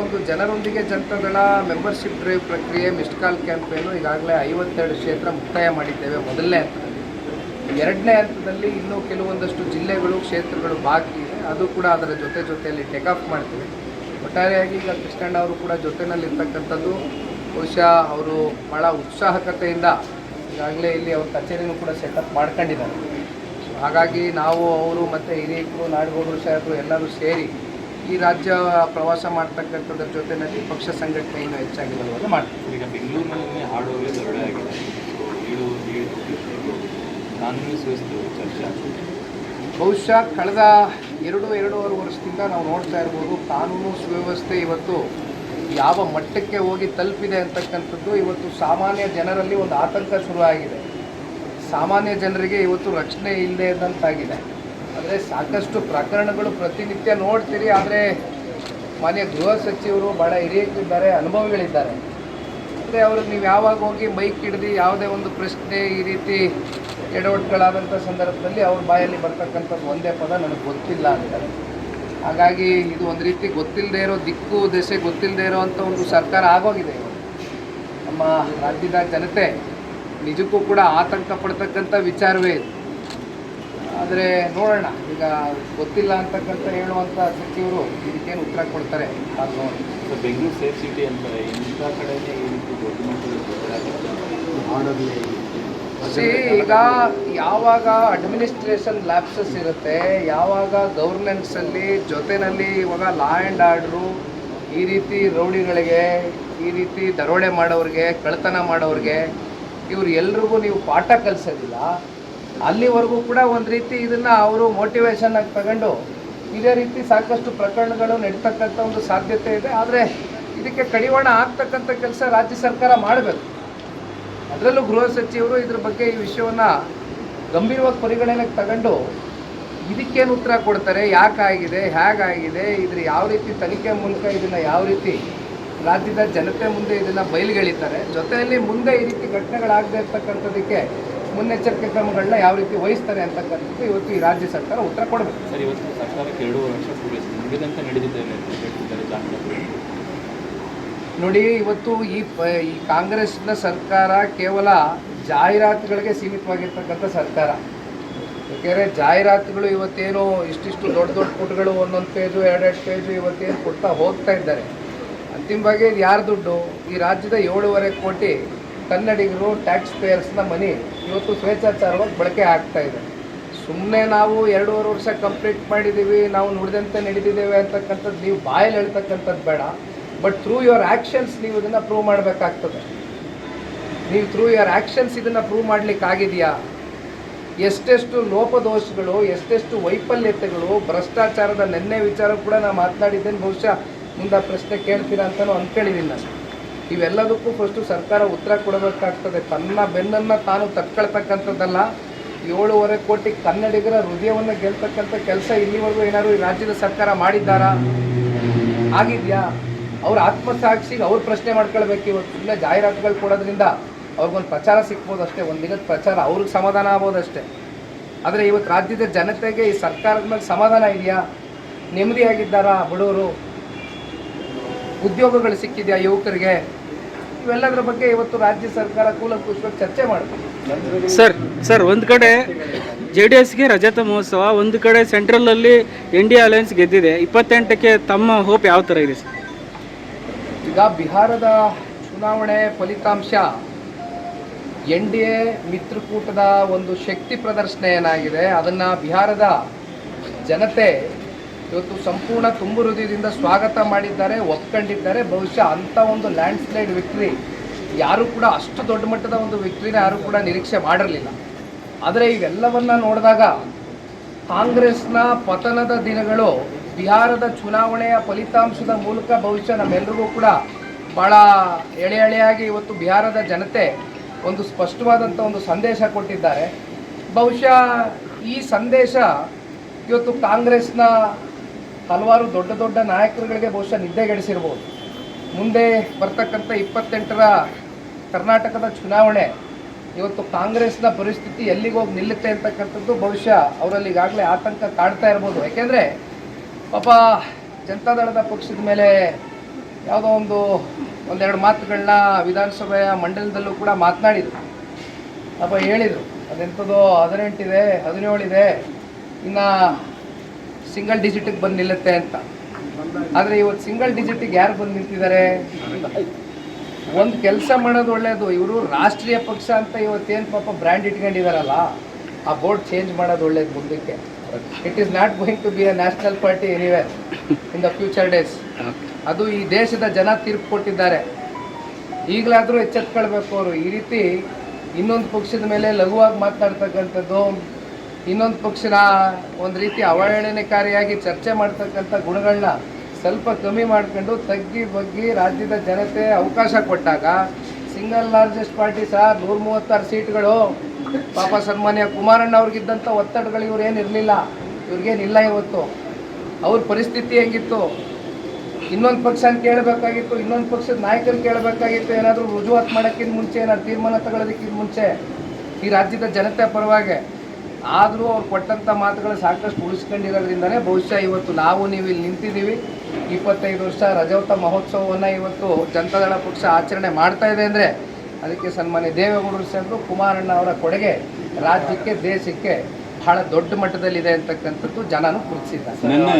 ಒಂದು ಜನರೊಂದಿಗೆ Janata Dal membership drive ಪ್ರಕ್ರಿಯೆ ಮಿಸ್ಡ್ ಕಾಲ್ ಕ್ಯಾಂಪೇನು ಈಗಾಗಲೇ ಐವತ್ತೆರಡು ಕ್ಷೇತ್ರ ಮುಕ್ತಾಯ ಮಾಡಿದ್ದೇವೆ. ಮೊದಲನೇ ಹಂತದಲ್ಲಿ. ಎರಡನೇ ಹಂತದಲ್ಲಿ ಇನ್ನೂ ಕೆಲವೊಂದಷ್ಟು ಜಿಲ್ಲೆಗಳು, ಕ್ಷೇತ್ರಗಳು ಬಾಕಿ ಇದೆ. ಅದು ಕೂಡ ಅದರ ಜೊತೆ ಜೊತೆಯಲ್ಲಿ ಟೇಕ್ ಆಫ್ ಮಾಡ್ತೀವಿ. ಒಟ್ಟಾರೆಯಾಗಿ ಈಗ ಕೃಷ್ಣಣ್ಣ ಅವರು ಕೂಡ ಜೊತೆಯಲ್ಲಿರ್ತಕ್ಕಂಥದ್ದು ಬಹುಶಃ ಅವರು ಭಾಳ ಉತ್ಸಾಹಕತೆಯಿಂದ ಈಗಾಗಲೇ ಇಲ್ಲಿ ಅವ್ರ ಕಚೇರಿನೂ ಕೂಡ ಸೆಟಪ್ ಮಾಡ್ಕೊಂಡಿದ್ದಾರೆ. ಹಾಗಾಗಿ ನಾವು, ಅವರು ಮತ್ತು ಹಿರಿಯರು, ನಾಡಗೌಡರು ಸಾಹೇಬರು ಎಲ್ಲರೂ ಸೇರಿ ಈ ರಾಜ್ಯ ಪ್ರವಾಸ ಮಾಡ್ತಕ್ಕಂಥದ್ರ ಜೊತೆನಲ್ಲಿ ಪಕ್ಷ ಸಂಘಟನೆ ಇನ್ನೂ ಹೆಚ್ಚಾಗಿ ಬರುವಾಗ ಮಾಡ್ತೀವಿ. ಈಗ ಬೆಂಗಳೂರಿನಲ್ಲಿ ಹಾಡುವಾಗಲೇ ದೊಡ್ಡ ಆಗಿದೆ. ಕಾನೂನು ಸುವ್ಯವಸ್ಥೆ ಚರ್ಚೆ ಬಹುಶಃ ಕಳೆದ ಎರಡು ಎರಡೂವರೆ ವರ್ಷದಿಂದ ನಾವು ನೋಡ್ತಾ ಇರ್ಬೋದು ಕಾನೂನು ಸುವ್ಯವಸ್ಥೆ ಇವತ್ತು ಯಾವ ಮಟ್ಟಕ್ಕೆ ಹೋಗಿ ತಲುಪಿದೆ ಅಂತಕ್ಕಂಥದ್ದು ಇವತ್ತು ಸಾಮಾನ್ಯ ಜನರಲ್ಲಿ ಒಂದು ಆತಂಕ ಶುರುವಾಗಿದೆ. ಸಾಮಾನ್ಯ ಜನರಿಗೆ ಇವತ್ತು ರಕ್ಷಣೆ ಇಲ್ಲದೆ ಇದ್ದಂತಾಗಿದೆ. ಆದರೆ ಸಾಕಷ್ಟು ಪ್ರಕರಣಗಳು ಪ್ರತಿನಿತ್ಯ ನೋಡ್ತೀರಿ, ಆದರೆ ಮಾನ್ಯ ಗೃಹ ಸಚಿವರು ಭಾಳ ಹಿರಿಯಕ್ಕಿದ್ದಾರೆ, ಅನುಭವಿಗಳಿದ್ದಾರೆ. ಅಂದರೆ ಅವ್ರಿಗೆ ನೀವು ಯಾವಾಗ ಹೋಗಿ ಬೈಕ್ ಹಿಡ್ದು ಯಾವುದೇ ಒಂದು ಪ್ರಶ್ನೆ ಈ ರೀತಿ ಎಡವಟ್ಟುಗಳಾದಂಥ ಸಂದರ್ಭದಲ್ಲಿ ಅವ್ರ ಬಾಯಲ್ಲಿ ಬರ್ತಕ್ಕಂಥದ್ದು ಒಂದೇ ಪದ ನನಗೆ ಗೊತ್ತಿಲ್ಲ ಅಂತಾರೆ. ಹಾಗಾಗಿ ಇದು ಒಂದು ರೀತಿ ಗೊತ್ತಿಲ್ಲದೆ ಇರೋ ದಿಕ್ಕು, ದೆಸೆ ಗೊತ್ತಿಲ್ಲದೆ ಇರೋ ಅಂಥ ಒಂದು ಸರ್ಕಾರ ಆಗೋಗಿದೆ ನಮ್ಮ ರಾಜ್ಯದ ಜನತೆ ನಿಜಕ್ಕೂ ಕೂಡ ಆತಂಕ ಪಡ್ತಕ್ಕಂಥ ವಿಚಾರವೇ ಇದು. ಆದರೆ ನೋಡೋಣ. ಈಗ ಗೊತ್ತಿಲ್ಲ ಅಂತಕ್ಕಂಥ ಹೇಳುವಂಥ ಸಚಿವರು ಇದಕ್ಕೇನು ಉತ್ತರ ಕೊಡ್ತಾರೆ ಅದು ನೋಡಿ. ಬೆಂಗಳೂರು ಸೇಫ್ ಸಿಟಿ ಅಂತಾರೆ ಇಂಥ ಕಡೆನೇ ಈ ರೀತಿ ದೊಡ್ಡ ಈಗ ಯಾವಾಗ ಅಡ್ಮಿನಿಸ್ಟ್ರೇಷನ್ ಲ್ಯಾಪ್ಸಸ್ ಇರುತ್ತೆ ಯಾವಾಗ ಗೌರ್ಮೆಂಟ್ಸಲ್ಲಿ ಜೊತೆಯಲ್ಲಿ ಇವಾಗ ಲಾ ಆ್ಯಂಡ್ ಆರ್ಡ್ರು ಈ ರೀತಿ ರೌಡಿಗಳಿಗೆ ಈ ರೀತಿ ದರೋಡೆ ಮಾಡೋರಿಗೆ ಕಳ್ತನ ಮಾಡೋರಿಗೆ ಇವ್ರು ಎಲ್ರಿಗೂ ನೀವು ಪಾಠ ಕಲಿಸೋದಿಲ್ಲ. ಅಲ್ಲಿವರೆಗೂ ಕೂಡ ಒಂದು ರೀತಿ ಇದನ್ನು ಅವರು ಮೋಟಿವೇಶನ್ ಆಗಿ ತಗೊಂಡು ಇದೇ ರೀತಿ ಸಾಕಷ್ಟು ಪ್ರಕರಣಗಳು ನಡೀತಕ್ಕಂಥ ಒಂದು ಸಾಧ್ಯತೆ ಇದೆ. ಆದರೆ ಇದಕ್ಕೆ ಕಡಿವಾಣ ಆಗ್ತಕ್ಕಂಥ ಕೆಲಸ ರಾಜ್ಯ ಸರ್ಕಾರ ಮಾಡಬೇಕು. ಅದರಲ್ಲೂ ಗೃಹ ಸಚಿವರು ಇದ್ರ ಬಗ್ಗೆ ಈ ವಿಷಯವನ್ನು ಗಂಭೀರವಾಗಿ ಪರಿಗಣನೆಗೆ ತಗೊಂಡು ಇದಕ್ಕೇನು ಉತ್ತರ ಕೊಡ್ತಾರೆ? ಯಾಕಾಗಿದೆ? ಹೇಗಾಗಿದೆ? ಇದ್ರ ಯಾವ ರೀತಿ ತನಿಖೆ ಮೂಲಕ ಇದನ್ನು ಯಾವ ರೀತಿ ರಾಜ್ಯದ ಜನತೆ ಮುಂದೆ ಇದನ್ನು ಬಯಲುಗೆಳಿತಾರೆ? ಜೊತೆಯಲ್ಲಿ ಮುಂದೆ ಈ ರೀತಿ ಘಟನೆಗಳಾಗದೇ ಇರ್ತಕ್ಕಂಥದ್ದಕ್ಕೆ ಮುನ್ನೆಚ್ಚರಿಕೆ ಕ್ರಮಗಳನ್ನ ಯಾವ ರೀತಿ ವಹಿಸ್ತಾರೆ ಅಂತಕ್ಕಂಥದ್ದು ಇವತ್ತು ಈ ರಾಜ್ಯ ಸರ್ಕಾರ ಉತ್ತರ ಕೊಡಬೇಕು. ಸರ್ ಇವತ್ತು ಸರ್ಕಾರಕ್ಕೆ ಎರಡೂವರೆ ವರ್ಷ ಪೂರೈಸಿ ಮುಗಿದಂತೆ ನಡೆದಿದ್ದೇನೆ ಅಂತ ಹೇಳ್ತಿದ್ದಾರೆ ನೋಡಿ ಇವತ್ತು ಈ ಪ ಈ ಕಾಂಗ್ರೆಸ್ನ ಸರ್ಕಾರ ಕೇವಲ ಜಾಹೀರಾತುಗಳಿಗೆ ಸೀಮಿತವಾಗಿರ್ತಕ್ಕಂಥ ಸರ್ಕಾರ. ಯಾಕೆಂದರೆ ಜಾಹೀರಾತುಗಳು ಇವತ್ತೇನು ಇಷ್ಟಿಷ್ಟು ದೊಡ್ಡ ದೊಡ್ಡ ಪುಟಗಳು ಒಂದೊಂದು ಪೇಜು ಎರಡೆರಡು ಪೇಜು ಇವತ್ತೇನು ಕೊಡ್ತಾ ಹೋಗ್ತಾ ಇದ್ದಾರೆ. ಅಂತಿಮವಾಗಿ ಇದು ಯಾರ ದುಡ್ಡು? ಈ ರಾಜ್ಯದ ಏಳುವರೆ ಕೋಟಿ ಕನ್ನಡಿಗರು ಟ್ಯಾಕ್ಸ್ ಪೇಯರ್ಸ್ನ ಮನಿ ಇವತ್ತು ಸ್ವೇಚ್ಛಾಚಾರವಾಗಿ ಬಳಕೆ ಆಗ್ತಾ ಇದೆ. ಸುಮ್ಮನೆ ನಾವು ಎರಡೂವರೆ ವರ್ಷ ಕಂಪ್ಲೀಟ್ ಮಾಡಿದ್ದೀವಿ ನಾವು ನುಡಿದಂತೆ ನಡೆದಿದ್ದೇವೆ ಅಂತಕ್ಕಂಥದ್ದು ನೀವು ಬಾಯಲ್ಲಿ ಹೇಳ್ತಕ್ಕಂಥದ್ದು ಬೇಡ ಬಟ್ ಥ್ರೂ ಯುವರ್ ಆ್ಯಕ್ಷನ್ಸ್ ನೀವು ಇದನ್ನು ಪ್ರೂವ್ ಮಾಡಬೇಕಾಗ್ತದೆ. ನೀವು ಥ್ರೂ ಯುವರ್ ಆ್ಯಕ್ಷನ್ಸ್ ಇದನ್ನು ಪ್ರೂವ್ ಮಾಡಲಿಕ್ಕಾಗಿದೆಯಾ? ಎಷ್ಟೆಷ್ಟು ಲೋಪದೋಷಗಳು, ಎಷ್ಟೆಷ್ಟು ವೈಫಲ್ಯತೆಗಳು, ಭ್ರಷ್ಟಾಚಾರದ ನೆನ್ನೆ ವಿಚಾರ ಕೂಡ ನಾನು ಮಾತನಾಡಿದ್ದೇನೆ, ಬಹುಶಃ ಮುಂದೆ ಪ್ರಶ್ನೆ ಕೇಳ್ತೀರಾ ಅಂತಲೂ ಅಂದ್ಕೊಂಡಿದ್ದೀನಿ ನಾನು. ಇವೆಲ್ಲದಕ್ಕೂ ಫಸ್ಟು ಸರ್ಕಾರ ಉತ್ತರ ಕೊಡಬೇಕಾಗ್ತದೆ. ತನ್ನ ಬೆನ್ನನ್ನು ತಾನು ತಟ್ಕೊಳ್ತಕ್ಕಂಥದ್ದಲ್ಲ ಏಳೂವರೆ ಕೋಟಿ ಕನ್ನಡಿಗರ ಹೃದಯವನ್ನು ಗೆಲ್ತಕ್ಕಂಥ ಕೆಲಸ ಇಲ್ಲಿವರೆಗೂ ಏನಾದ್ರು ಈ ರಾಜ್ಯದ ಸರ್ಕಾರ ಮಾಡಿದ್ದಾರಾ? ಆಗಿದೆಯಾ? ಅವ್ರ ಆತ್ಮಸಾಕ್ಷಿಗೆ ಅವ್ರು ಪ್ರಶ್ನೆ ಮಾಡ್ಕೊಳ್ಬೇಕು ಇವತ್ತು. ಸುಮ್ಮನೆ ಜಾಹೀರಾತುಗಳು ಕೊಡೋದ್ರಿಂದ ಅವ್ರಿಗೊಂದು ಪ್ರಚಾರ ಸಿಕ್ಬೋದು ಅಷ್ಟೇ. ಒಂದು ದಿನದ ಪ್ರಚಾರ ಅವ್ರಿಗೆ ಸಮಾಧಾನ ಆಗ್ಬೋದು ಅಷ್ಟೇ. ಆದರೆ ಇವತ್ತು ರಾಜ್ಯದ ಜನತೆಗೆ ಈ ಸರ್ಕಾರದ ಮೇಲೆ ಸಮಾಧಾನ ಇದೆಯಾ? ನೆಮ್ಮದಿಯಾಗಿದ್ದಾರಾ ಬಡವರು? ಉದ್ಯೋಗಗಳು ಸಿಕ್ಕಿದೆಯಾ ಯುವಕರಿಗೆ? ಇವೆಲ್ಲದರ ಬಗ್ಗೆ ಇವತ್ತು ರಾಜ್ಯ ಸರ್ಕಾರ ಕೂಲಂಕುಷವಾಗಿ ಚರ್ಚೆ ಮಾಡಬೇಕು. ಸರ್ ಸರ್ ಒಂದು ಕಡೆ ಜೆ ಡಿ ಎಸ್ಗೆ ರಜತ ಮಹೋತ್ಸವ ಒಂದು ಕಡೆ ಸೆಂಟ್ರಲಲ್ಲಿ ಎನ್ ಡಿ ಅಲಯನ್ಸ್ ಗೆದ್ದಿದೆ. ಇಪ್ಪತ್ತೆಂಟಕ್ಕೆ ತಮ್ಮ ಹೋಪ್ ಯಾವ ಥರ ಇದೆ ಸರ್? ಈಗ ಬಿಹಾರದ ಚುನಾವಣೆ ಫಲಿತಾಂಶ. ಎನ್ ಡಿ ಎ ಮಿತ್ರಕೂಟದ ಒಂದು ಶಕ್ತಿ ಪ್ರದರ್ಶನ ಏನಾಗಿದೆ ಅದನ್ನು ಬಿಹಾರದ ಜನತೆ ಇವತ್ತು ಸಂಪೂರ್ಣ ತುಂಬು ಹೃದಯದಿಂದ ಸ್ವಾಗತ ಮಾಡಿದ್ದಾರೆ, ಒಪ್ಕೊಂಡಿದ್ದಾರೆ. ಬಹುಶಃ ಅಂಥ ಒಂದು ಲ್ಯಾಂಡ್ ಸ್ಲೈಡ್ ವಿಕ್ಟ್ರಿ ಯಾರೂ ಕೂಡ ಅಷ್ಟು ದೊಡ್ಡ ಮಟ್ಟದ ಒಂದು ವಿಕ್ಟ್ರಿನ ಯಾರೂ ಕೂಡ ನಿರೀಕ್ಷೆ ಮಾಡಿರಲಿಲ್ಲ. ಆದರೆ ಇವೆಲ್ಲವನ್ನ ನೋಡಿದಾಗ ಕಾಂಗ್ರೆಸ್ನ ಪತನದ ದಿನಗಳು, ಬಿಹಾರದ ಚುನಾವಣೆಯ ಫಲಿತಾಂಶದ ಮೂಲಕ ಬಹುಶಃ ನಮ್ಮೆಲ್ಲರಿಗೂ ಕೂಡ ಭಾಳ ಎಳೆ ಎಳೆಯಾಗಿ ಇವತ್ತು ಬಿಹಾರದ ಜನತೆ ಒಂದು ಸ್ಪಷ್ಟವಾದಂಥ ಒಂದು ಸಂದೇಶ ಕೊಟ್ಟಿದ್ದಾರೆ. ಬಹುಶಃ ಈ ಸಂದೇಶ ಇವತ್ತು ಕಾಂಗ್ರೆಸ್ನ ಹಲವಾರು ದೊಡ್ಡ ದೊಡ್ಡ ನಾಯಕರುಗಳಿಗೆ ಬಹುಶಃ ನಿದ್ದೆಗೆಡಿಸಿರ್ಬೋದು. ಮುಂದೆ ಬರ್ತಕ್ಕಂಥ ಇಪ್ಪತ್ತೆಂಟರ ಕರ್ನಾಟಕದ ಚುನಾವಣೆ, ಇವತ್ತು ಕಾಂಗ್ರೆಸ್ನ ಪರಿಸ್ಥಿತಿ ಎಲ್ಲಿಗೆ ಹೋಗಿ ನಿಲ್ಲುತ್ತೆ ಅಂತಕ್ಕಂಥದ್ದು ಬಹುಶಃ ಅವರಲ್ಲಿ ಈಗಾಗಲೇ ಆತಂಕ ಕಾಡ್ತಾ ಇರ್ಬೋದು. ಯಾಕೆಂದರೆ ಪಾಪ ಜನತಾದಳದ ಪಕ್ಷದ ಮೇಲೆ ಯಾವುದೋ ಒಂದು ಒಂದೆರಡು ಮಾತುಗಳನ್ನ ವಿಧಾನಸಭೆಯ ಮಂಡಲದಲ್ಲೂ ಕೂಡ ಮಾತನಾಡಿದರು. ಅಪ್ಪ ಹೇಳಿದರು, ಅದೆಂಥದೋ ಹದಿನೆಂಟಿದೆ, ಹದಿನೇಳಿದೆ, ಇನ್ನು ಸಿಂಗಲ್ ಡಿಜಿಟಿಗೆ ಬಂದು ನಿಲ್ಲುತ್ತೆ ಅಂತ. ಆದರೆ ಇವತ್ತು ಸಿಂಗಲ್ ಡಿಜಿಟಿಗೆ ಯಾರು ಬಂದು ನಿಂತಿದ್ದಾರೆ ಒಂದು ಕೆಲಸ ಮಾಡೋದು ಒಳ್ಳೆಯದು ಇವರು ರಾಷ್ಟ್ರೀಯ ಪಕ್ಷ ಅಂತ ಇವತ್ತೇನು ಪಾಪ ಬ್ರ್ಯಾಂಡ್ ಇಟ್ಕೊಂಡಿದಾರಲ್ಲ, ಆ ಬೋರ್ಡ್ ಚೇಂಜ್ ಮಾಡೋದು ಒಳ್ಳೇದು ಮುಂದಕ್ಕೆ. It is not going to be a national party anywhere in the future days ಅದು ಈ ದೇಶದ ಜನ ತೀರ್ಪು ಕೊಟ್ಟಿದ್ದಾರೆ. ಈಗಲಾದರೂ ಎಚ್ಚೆತ್ಕೊಳ್ಬೇಕು ಅವರು. ಈ ರೀತಿ ಇನ್ನೊಂದು ಪಕ್ಷದ ಮೇಲೆ ಲಘುವಾಗಿ ಮಾತನಾಡ್ತಕ್ಕಂಥದ್ದು ಇನ್ನೊಂದು ಪಕ್ಷನ ಒಂದು ರೀತಿ ಅವಹೇಳನಕಾರಿಯಾಗಿ ಚರ್ಚೆ ಮಾಡ್ತಕ್ಕಂಥ ಗುಣಗಳನ್ನ ಸ್ವಲ್ಪ ಕಮ್ಮಿ ಮಾಡ್ಕೊಂಡು ತಗ್ಗಿ ಬಗ್ಗಿ ರಾಜ್ಯದ ಜನತೆ ಅವಕಾಶ ಕೊಟ್ಟಾಗ ಸಿಂಗಲ್ ಲಾರ್ಜೆಸ್ಟ್ ಪಾರ್ಟಿ ಸಹ ನೂರ ಮೂವತ್ತಾರು ಸೀಟ್ಗಳು, ಪಾಪ ಸನ್ಮಾನ್ಯ ಕುಮಾರಣ್ಣ ಅವ್ರಿಗಿದ್ದಂಥ ಒತ್ತಡಗಳು ಇವ್ರೇನು ಇರಲಿಲ್ಲ ಇವ್ರಿಗೇನಿಲ್ಲ ಇವತ್ತು. ಅವ್ರ ಪರಿಸ್ಥಿತಿ ಹೆಂಗಿತ್ತು? ಇನ್ನೊಂದು ಪಕ್ಷನ ಕೇಳಬೇಕಾಗಿತ್ತು, ಇನ್ನೊಂದು ಪಕ್ಷದ ನಾಯಕರು ಕೇಳಬೇಕಾಗಿತ್ತು, ಏನಾದರೂ ರುಜುವಾತು ಮಾಡೋಕ್ಕಿಂತ ಮುಂಚೆ, ಏನಾದ್ರು ತೀರ್ಮಾನ ತಗೊಳ್ಳೋದಕ್ಕಿಂತ ಮುಂಚೆ ಈ ರಾಜ್ಯದ ಜನತೆ ಪರವಾಗಿ. ಆದರೂ ಅವ್ರು ಕೊಟ್ಟಂಥ ಮಾತುಗಳು ಸಾಕಷ್ಟು ಉಳಿಸ್ಕೊಂಡಿರೋದ್ರಿಂದನೇ ಬಹುಶಃ ಇವತ್ತು ನಾವು ನೀವು ಇಲ್ಲಿ ನಿಂತಿದ್ದೀವಿ. ಇಪ್ಪತ್ತೈದು ವರ್ಷ ರಜೌತ ಮಹೋತ್ಸವವನ್ನು ಇವತ್ತು ಜನತಾದಳ ಪಕ್ಷ ಆಚರಣೆ ಮಾಡ್ತಾ ಇದೆ ಅಂದರೆ ಅದಕ್ಕೆ ಸನ್ಮಾನ್ಯ ದೇವೇಗೌಡರು ಸೇರಿದ್ರು ಕುಮಾರಣ್ಣ ಅವರ ಕೊಡುಗೆ ರಾಜ್ಯಕ್ಕೆ ದೇಶಕ್ಕೆ ಬಹಳ ದೊಡ್ಡ ಮಟ್ಟದಲ್ಲಿದೆ ಅಂತಕ್ಕಂಥದ್ದು ಜನನು ಗುರುತಿಸಿದ್ದಾರೆ. ನಿನ್ನೆ